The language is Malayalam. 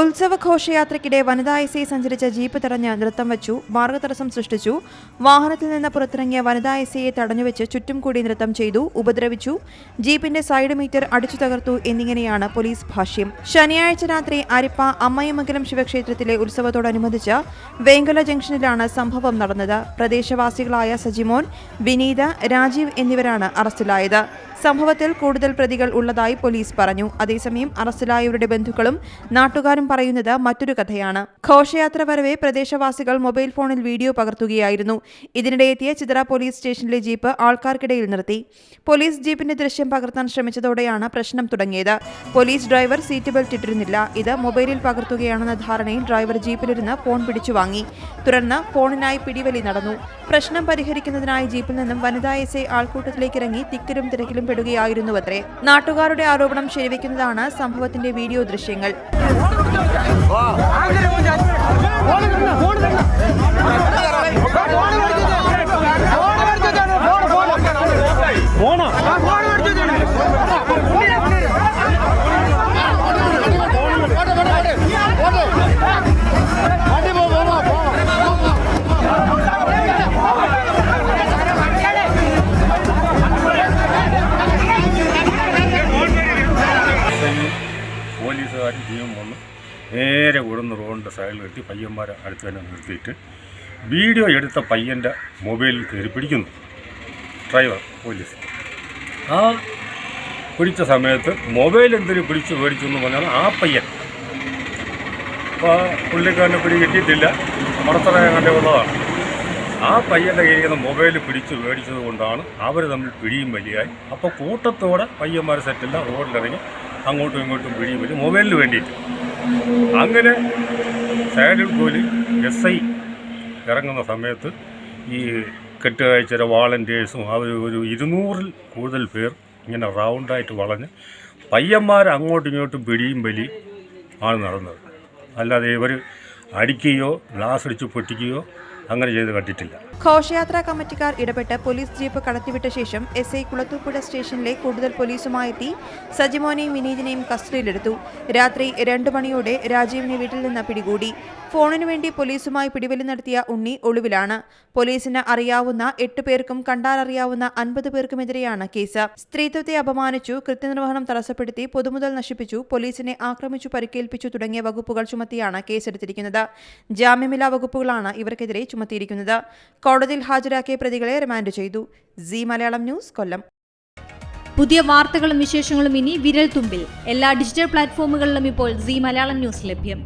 ഉത്സവ ഘോഷയാത്രയ്ക്കിടെ വനിതാ എസ് ഐ സഞ്ചരിച്ച ജീപ്പ് തടഞ്ഞ് നൃത്തം വച്ചു മാർഗതടസ്സം സൃഷ്ടിച്ചു. വാഹനത്തിൽ നിന്ന് പുറത്തിറങ്ങിയ വനിതാ എസ് ഐയെ തടഞ്ഞുവെച്ച് ചുറ്റും കൂടി നൃത്തം ചെയ്തു ഉപദ്രവിച്ചു. ജീപ്പിന്റെ സൈഡ് മീറ്റർ അടിച്ചു തകർത്തു എന്നിങ്ങനെയാണ് പോലീസ് ഭാഷ്യം. ശനിയാഴ്ച രാത്രി അരിപ്പ അമ്മയമംഗലം ശിവക്ഷേത്രത്തിലെ ഉത്സവത്തോടനുബന്ധിച്ച് വേങ്കല ജംഗ്ഷനിലാണ് സംഭവം നടന്നത്. പ്രദേശവാസികളായ സജിമോൻ വിനീത രാജീവ് എന്നിവരാണ് അറസ്റ്റിലായത്. സംഭവത്തിൽ കൂടുതൽ പ്രതികൾ ഉള്ളതായി പോലീസ് പറഞ്ഞു. അതേസമയം അറസ്റ്റിലായവരുടെ ബന്ധുക്കളും നാട്ടുകാരും പറയുന്നത് മറ്റൊരു കഥയാണ്. ഘോഷയാത്ര വരവെ പ്രദേശവാസികൾ മൊബൈൽ ഫോണിൽ വീഡിയോ പകർത്തുകയായിരുന്നു. ഇതിനിടെ എത്തിയ ചിത്ര പോലീസ് സ്റ്റേഷനിലെ ജീപ്പ് ആൾക്കാർക്കിടയിൽ നിർത്തി. പോലീസ് ജീപ്പിന്റെ ദൃശ്യം പകർത്താൻ ശ്രമിച്ചതോടെയാണ് പ്രശ്നം തുടങ്ങിയത്. പോലീസ് ഡ്രൈവർ സീറ്റ് ബെൽറ്റ് ഇട്ടിരുന്നില്ല. ഇത് മൊബൈലിൽ പകർത്തുകയാണെന്ന ധാരണയിൽ ഡ്രൈവർ ജീപ്പിലിരുന്ന് ഫോൺ പിടിച്ചു വാങ്ങി. തുടർന്ന് ഫോണിനായി പിടിവലി നടന്നു. പ്രശ്നം പരിഹരിക്കുന്നതിനായി ജീപ്പിൽ നിന്നും വനിതാ എസ് ഐ ആൾക്കൂട്ടത്തിലേക്ക് ഇറങ്ങി തിക്കിലും തിരക്കിലും പെടുകയായിരുന്നുവത്രേ. നാട്ടുകാരുടെ ആരോപണം ശരിവെക്കുന്നതാണ് സംഭവത്തിന്റെ വീഡിയോ ദൃശ്യങ്ങൾ. போடு போடு നേരെ ഉടന്ന് റോഡിന്റെ സൈഡിൽ നിർത്തി പയ്യന്മാരെ അടുത്ത് തന്നെ നിർത്തിയിട്ട് വീഡിയോ എടുത്ത പയ്യന്റെ മൊബൈലിൽ കയറി പിടിക്കുന്നു. Driver police. ആ പിടിച്ച സമയത്ത് മൊബൈൽ എന്തിനു പിടിച്ച് മേടിച്ചു എന്ന് പറഞ്ഞാൽ ആ പയ്യൻ. അപ്പോൾ പുള്ളിക്കാരനെ പിടി കിട്ടിയിട്ടില്ല. മടത്തറ കണ്ടേ ഉള്ളതാണ്. ആ പയ്യന്റെ കയ്യിൽ നിന്ന് മൊബൈൽ പിടിച്ച് മേടിച്ചത് കൊണ്ടാണ് അവർ തമ്മിൽ പിടിയും വലിയായി. അപ്പോൾ കൂട്ടത്തോടെ പയ്യന്മാർ സെറ്റില്ല റോഡിലിറങ്ങി അങ്ങോട്ടും ഇങ്ങോട്ടും പിടിയും വലിയ മൊബൈലിന് വേണ്ടിയിട്ട്. അങ്ങനെ സൈഡിൽ പോലും എസ് ഐ ഇറങ്ങുന്ന സമയത്ത് ഈ കെട്ടുകാഴ്ചര വാളണ്ടിയേഴ്സും അവർ ഒരു ഇരുന്നൂറിൽ കൂടുതൽ പേർ ഇങ്ങനെ റൗണ്ടായിട്ട് വളഞ്ഞ് പയ്യന്മാർ അങ്ങോട്ടും ഇങ്ങോട്ടും പിടിയും ബലി ആണ് നടന്നത്. അല്ലാതെ ഇവർ അടിക്കുകയോ ഗ്ലാസ് അടിച്ച് പൊട്ടിക്കുകയോ അങ്ങനെ ചെയ്ത് കണ്ടിട്ടില്ല. ഘോഷയാത്രാ കമ്മിറ്റിക്കാർ ഇടപെട്ട് പോലീസ് ജീപ്പ് കടത്തിവിട്ട ശേഷം എസ് ഐ കുളത്തൂപ്പുഴ സ്റ്റേഷനിലെ കൂടുതൽ പോലീസുമായെത്തി സജിമോനെയും വിനീതിനെയും കസ്റ്റഡിയിലെടുത്തു. രാത്രി രണ്ട് മണിയോടെ രാജീവിനെ വീട്ടിൽ നിന്ന് പിടികൂടി. ഫോണിനു വേണ്ടി പോലീസുമായി പിടിവലി നടത്തിയ ഉണ്ണി ഒളിവിലാണ്. പോലീസിന് അറിയാവുന്ന എട്ട് പേർക്കും കണ്ടാലറിയാവുന്ന അൻപത് പേർക്കുമെതിരെയാണ് കേസ്. സ്ത്രീത്വത്തെ അപമാനിച്ചു കൃത്യനിർവഹണം തടസ്സപ്പെടുത്തി പൊതുമുതൽ നശിപ്പിച്ചു പോലീസിനെ ആക്രമിച്ചു പരിക്കേൽപ്പിച്ചു തുടങ്ങിയ വകുപ്പുകൾ ചുമത്തിയാണ് കേസെടുത്തിരിക്കുന്നത്. ജാമ്യമില്ലാ വകുപ്പുകളാണ് ഇവർക്കെതിരെ ചുമത്തിയിരിക്കുന്നത്. കോടതിയിൽ ഹാജരാക്കിയ പ്രതികളെ റിമാൻഡ് ചെയ്തു. C Malayalam news Kollam. പുതിയ വാർത്തകളും വിശേഷങ്ങളും ഇനി വിരൽ തുമ്പിൽ എല്ലാ ഡിജിറ്റൽ പ്ലാറ്റ്ഫോമുകളിലും ഇപ്പോൾ സി മലയാളം ന്യൂസ് ലഭ്യം.